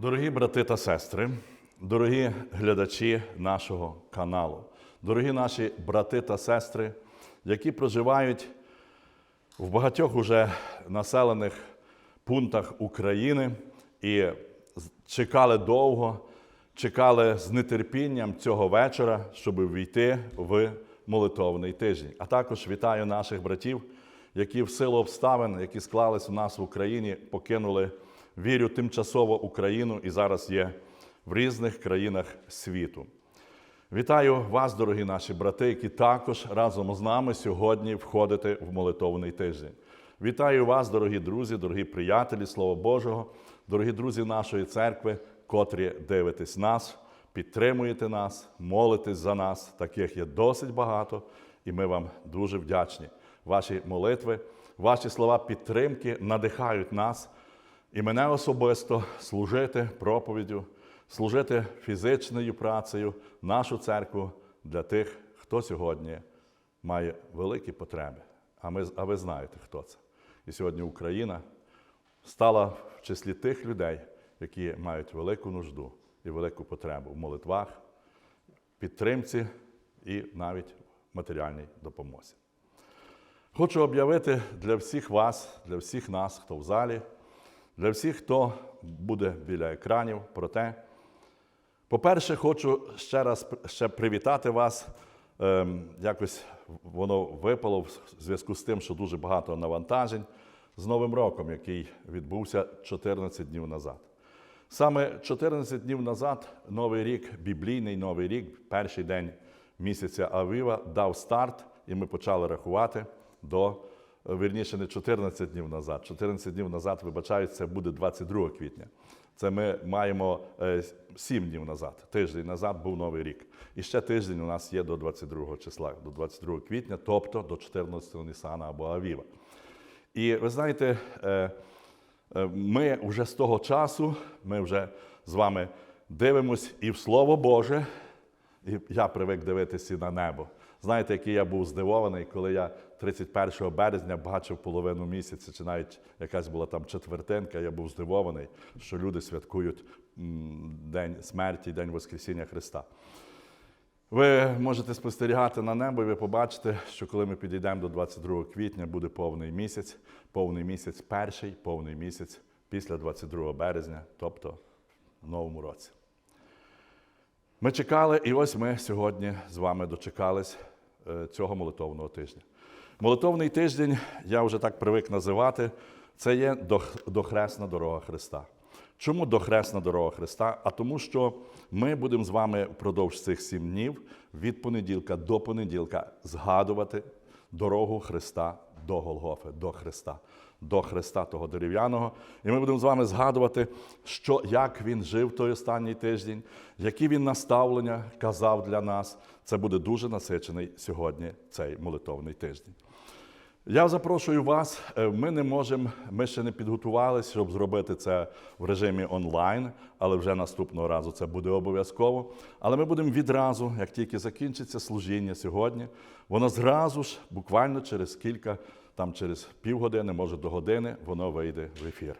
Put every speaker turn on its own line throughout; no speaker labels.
Дорогі брати та сестри, дорогі глядачі нашого каналу, дорогі наші брати та сестри, які проживають в багатьох уже населених пунктах України і чекали довго, чекали з нетерпінням цього вечора, щоб війти в молитовний тиждень. А також вітаю наших братів, які в силу обставин, які склались у нас в Україні, покинули вірю тимчасово Україну і зараз є в різних країнах світу. Вітаю вас, дорогі наші брати, які також разом з нами сьогодні входите в молитовний тиждень. Вітаю вас, дорогі друзі, дорогі приятелі Слова Божого, дорогі друзі нашої церкви, котрі дивитесь нас, підтримуєте нас, молитесь за нас. Таких є досить багато, і ми вам дуже вдячні. Ваші молитви, ваші слова підтримки надихають нас і мене особисто служити проповіддю, служити фізичною працею нашу церкву для тих, хто сьогодні має великі потреби. А, ми, а ви знаєте, хто це. І сьогодні Україна стала в числі тих людей, які мають велику нужду і велику потребу в молитвах, підтримці і навіть матеріальній допомозі. Хочу об'явити для всіх вас, для всіх нас, хто в залі, для всіх, хто буде біля екранів, про те. По-перше, хочу ще раз ще привітати вас. Ем, якось воно випало в зв'язку з тим, що дуже багато навантажень з Новим роком, який відбувся 14 днів назад. Саме 14 днів назад Новий рік, біблійний Новий рік, перший день місяця Авіва, дав старт, і ми почали рахувати до вірніше, не 14 днів назад. 14 днів назад, вибачаю, це буде 22 квітня. Це ми маємо 7 днів назад. Тиждень назад був Новий рік. І ще тиждень у нас є до 22 числа, до 22 квітня, тобто до 14 Нісана або Авіва. І ви знаєте, е, е, ми вже з того часу, ми вже з вами дивимось і в Слово Боже, і я привик дивитися на небо. Знаєте, який я був здивований, коли я 31 березня бачив половину місяця, чи навіть якась була там четвертинка, я був здивований, що люди святкують День смерті, День Воскресіння Христа. Ви можете спостерігати на небо, і ви побачите, що коли ми підійдемо до 22 квітня, буде повний місяць, повний місяць перший, повний місяць після 22 березня, тобто в новому році. Ми чекали, і ось ми сьогодні з вами дочекались е, цього молитовного тижня. Молитовний тиждень, я вже так привик називати, це є дохресна дорога Христа. Чому дохресна дорога Христа? А тому, що ми будемо з вами впродовж цих сім днів від понеділка до понеділка згадувати дорогу Христа до Голгофи, до Христа, до Христа того дерев'яного. І ми будемо з вами згадувати, що, як він жив той останній тиждень, які він наставлення казав для нас. Це буде дуже насичений сьогодні цей молитовний тиждень. Я запрошую вас. Е, Ми не можемо, ми ще не підготувалися, щоб зробити це в режимі онлайн, але вже наступного разу це буде обов'язково. Але ми будемо відразу, як тільки закінчиться служіння сьогодні, воно зразу ж, буквально через кілька, там через півгодини, може до години, воно вийде в ефір.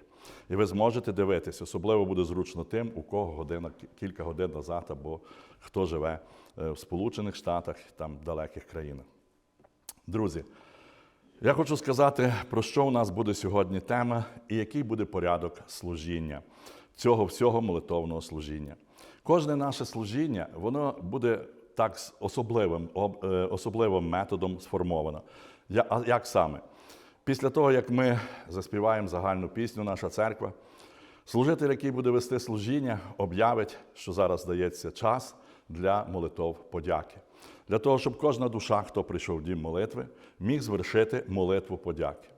І ви зможете дивитись. Особливо буде зручно тим, у кого година, кілька годин назад, або хто живе е, в Сполучених Штатах, там далеких країнах. Друзі, я хочу сказати, про що у нас буде сьогодні тема і який буде порядок служіння цього всього молитовного служіння. Кожне наше служіння, воно буде так з особливим, е, особливим методом сформовано. Як саме? Після того, як ми заспіваємо загальну пісню, наша церква, служитель, який буде вести служіння, об'явить, що зараз дається час для молитов подяки. Для того, щоб кожна душа, хто прийшов в дім молитви, міг звершити молитву подяки.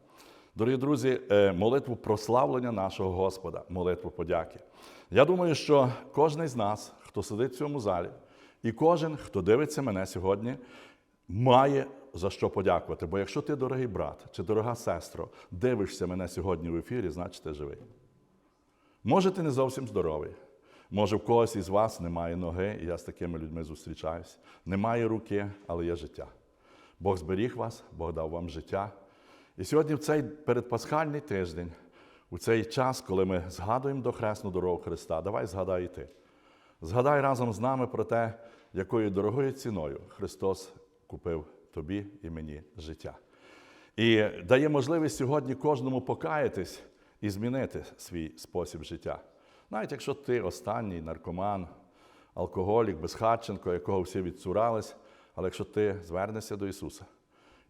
Дорогі друзі, е, молитву прославлення нашого Господа, молитву подяки. Я думаю, що кожен з нас, хто сидить в цьому залі, і кожен, хто дивиться мене сьогодні, має за що подякувати. Бо якщо ти, дорогий брат чи дорога сестро, дивишся мене сьогодні в ефірі, значить ти живий. Може, ти не зовсім здоровий. Може, в когось із вас немає ноги, і я з такими людьми зустрічаюсь. Немає руки, але є життя. Бог зберіг вас, Бог дав вам життя. І сьогодні, в цей передпасхальний тиждень, у цей час, коли ми згадуємо дохресну дорогу Христа, давай згадай і ти. Згадай разом з нами про те, якою дорогою ціною Христос купив тобі і мені життя. І дає можливість сьогодні кожному покаятись і змінити свій спосіб життя. Навіть якщо ти останній наркоман, алкоголік, безхатченко, якого всі відцурались, але якщо ти звернешся до Ісуса,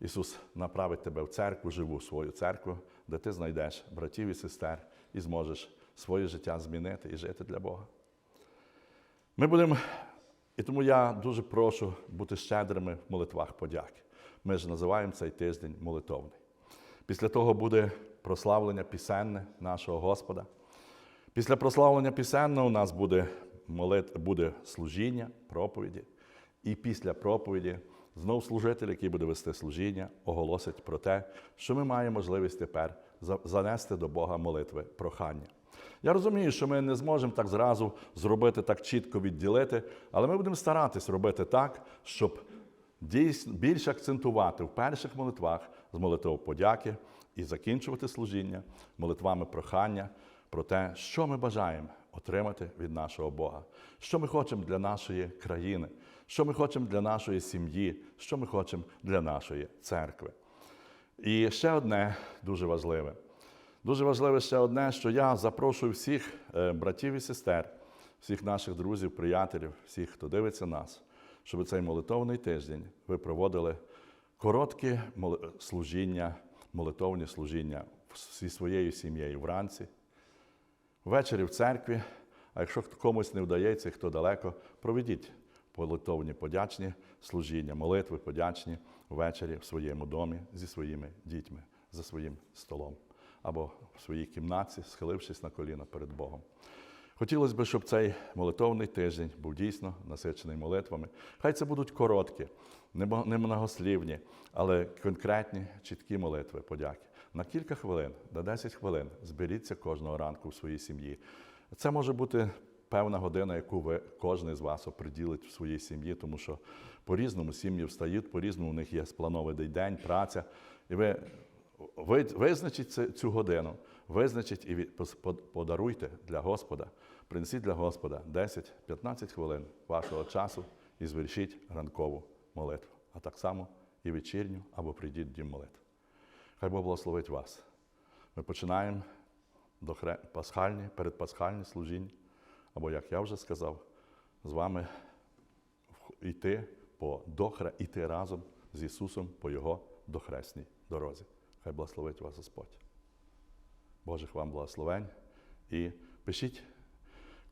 Ісус направить тебе в церкву, живу свою церкву, де ти знайдеш братів і сестер і зможеш своє життя змінити і жити для Бога. Ми будемо, і тому я дуже прошу бути щедрими в молитвах подяки. Ми ж називаємо цей тиждень молитовний. Після того буде прославлення пісенне нашого Господа. Після прославлення пісенного у нас буде, молит... буде служіння, проповіді. І після проповіді знов служитель, який буде вести служіння, оголосить про те, що ми маємо можливість тепер занести до Бога молитви прохання. Я розумію, що ми не зможемо так зразу зробити так чітко відділити, але ми будемо старатись робити так, щоб дійсно більше акцентувати в перших молитвах з молитв подяки і закінчувати служіння молитвами прохання про те, що ми бажаємо отримати від нашого Бога, що ми хочемо для нашої країни, що ми хочемо для нашої сім'ї, що ми хочемо для нашої церкви. І ще одне дуже важливе. Дуже важливе ще одне, що я запрошую всіх е, братів і сестер, всіх наших друзів, приятелів, всіх, хто дивиться нас, щоб цей молитовний тиждень ви проводили короткі служіння, молитовні служіння зі своєю сім'єю вранці, ввечері в церкві. А якщо комусь не вдається, хто далеко, проведіть молитовні подячні служіння, молитви подячні ввечері в своєму домі зі своїми дітьми за своїм столом або в своїй кімнаті, схилившись на коліна перед Богом. Хотілося б, щоб цей молитовний тиждень був дійсно насичений молитвами. Хай це будуть короткі, не мо- не многослівні, але конкретні, чіткі молитви, подяки. На кілька хвилин, на 10 хвилин зберіться кожного ранку в своїй сім'ї. Це може бути певна година, яку ви кожен з вас оприділить в своїй сім'ї, тому що по-різному сім'ї встають, по-різному у них є спланований день, праця. І ви ви- визначіть цю годину, визначіть і подаруйте для Господа. Принесіть для Господа 10-15 хвилин вашого часу і звершіть ранкову молитву. А так само і вечірню або прийдіть в дім молитв. Хай Бог благословить вас. Ми починаємо до хре- пасхальні, передпасхальні служіння, або, як я вже сказав, з вами йти по дохре, йти разом з Ісусом по Його дохресній дорозі. Хай благословить вас Господь. Божих вам благословень. І пишіть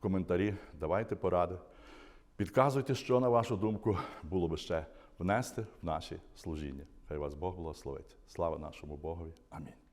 коментарі, давайте поради. Підказуйте, що, на вашу думку, було би ще внести в наші служіння. Хай вас Бог благословить. Слава нашому Богові. Амінь.